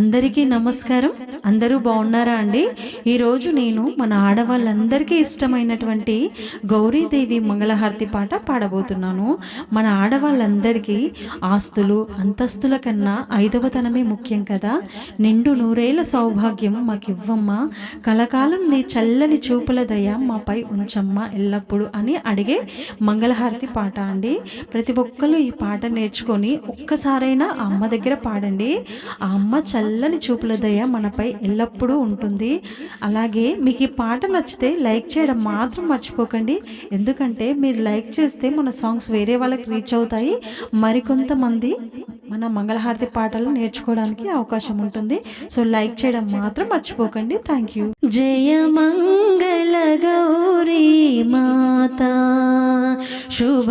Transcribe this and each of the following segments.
అందరికీ నమస్కారం. అందరూ బాగున్నారా అండి? ఈరోజు నేను మన ఆడవాళ్ళందరికీ ఇష్టమైనటువంటి గౌరీదేవి మంగళహారతి పాట పాడబోతున్నాను. మన ఆడవాళ్ళందరికీ ఆస్తులు అంతస్తుల కన్నా ఐదవతనమే ముఖ్యం కదా. నిండు నూరేళ్ళ సౌభాగ్యం మాకివ్వమ్మా. కలకాలం నీ చల్లని చూపుల దయ మాపై ఉంచమ్మా ఎల్లప్పుడూ అని అడిగే మంగళహారతి పాట అండి. ప్రతి ఒక్కరు ఈ పాట నేర్చుకొని ఒక్కసారైనా అమ్మ దగ్గర పాడండి. ఆ అమ్మ చల్ల చల్లని చూపుల దయ మనపై ఎల్లప్పుడూ ఉంటుంది. అలాగే మీకు ఈ పాట నచ్చితే లైక్ చేయడం మాత్రం మర్చిపోకండి. ఎందుకంటే మీరు లైక్ చేస్తే మన సాంగ్స్ వేరే వాళ్ళకి రీచ్ అవుతాయి. మరికొంతమంది మన మంగళహారతి పాటలు నేర్చుకోవడానికి అవకాశం ఉంటుంది. సో లైక్ చేయడం మాత్రం మర్చిపోకండి. Thank you. జయ మంగళ గౌరీ మాత శుభ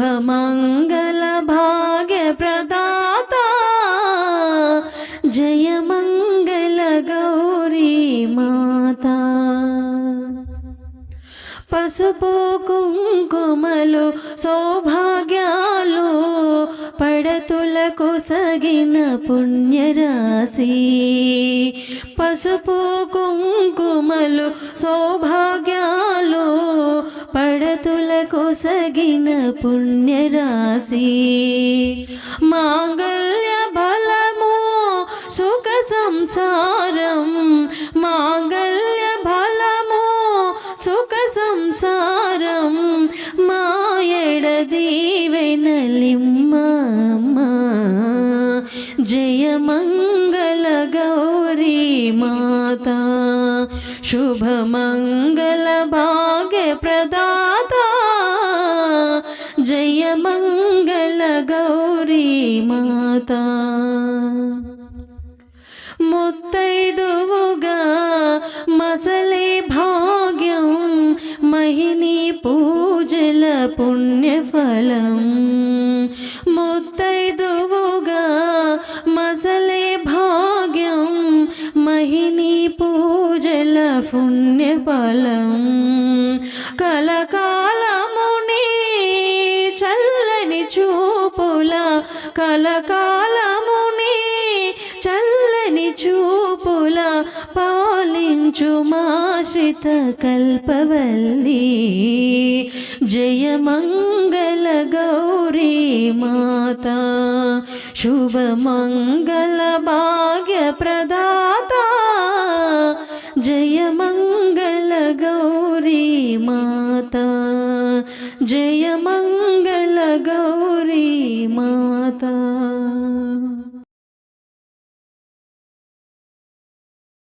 పసుపు కుంకుమలు సౌభాగ్యాలు పడతులకు సగిన పుణ్యరాశి. పసుపు కుంకుమలు సౌభాగ్యాలు పడతులకు సగిన పుణ్యరాశి. మాంగళ్య బలము సుఖ సంసారం మాంగళ్య मङ्गल माता शुभमङ्गलभाग्यप्रदाता। जय मङ्गलगौरी माता నీ పూజల పుణ్యఫలం. కలకాలముని చల్లని చూపుల కలకాలముని చల్లని చూపుల పాలించు మాశ్రిత కల్పవల్లి జయ మంగళ గౌరీ మాత శుభ మంగళ గౌరీ మాత జయ మంగళ గౌరీ మాత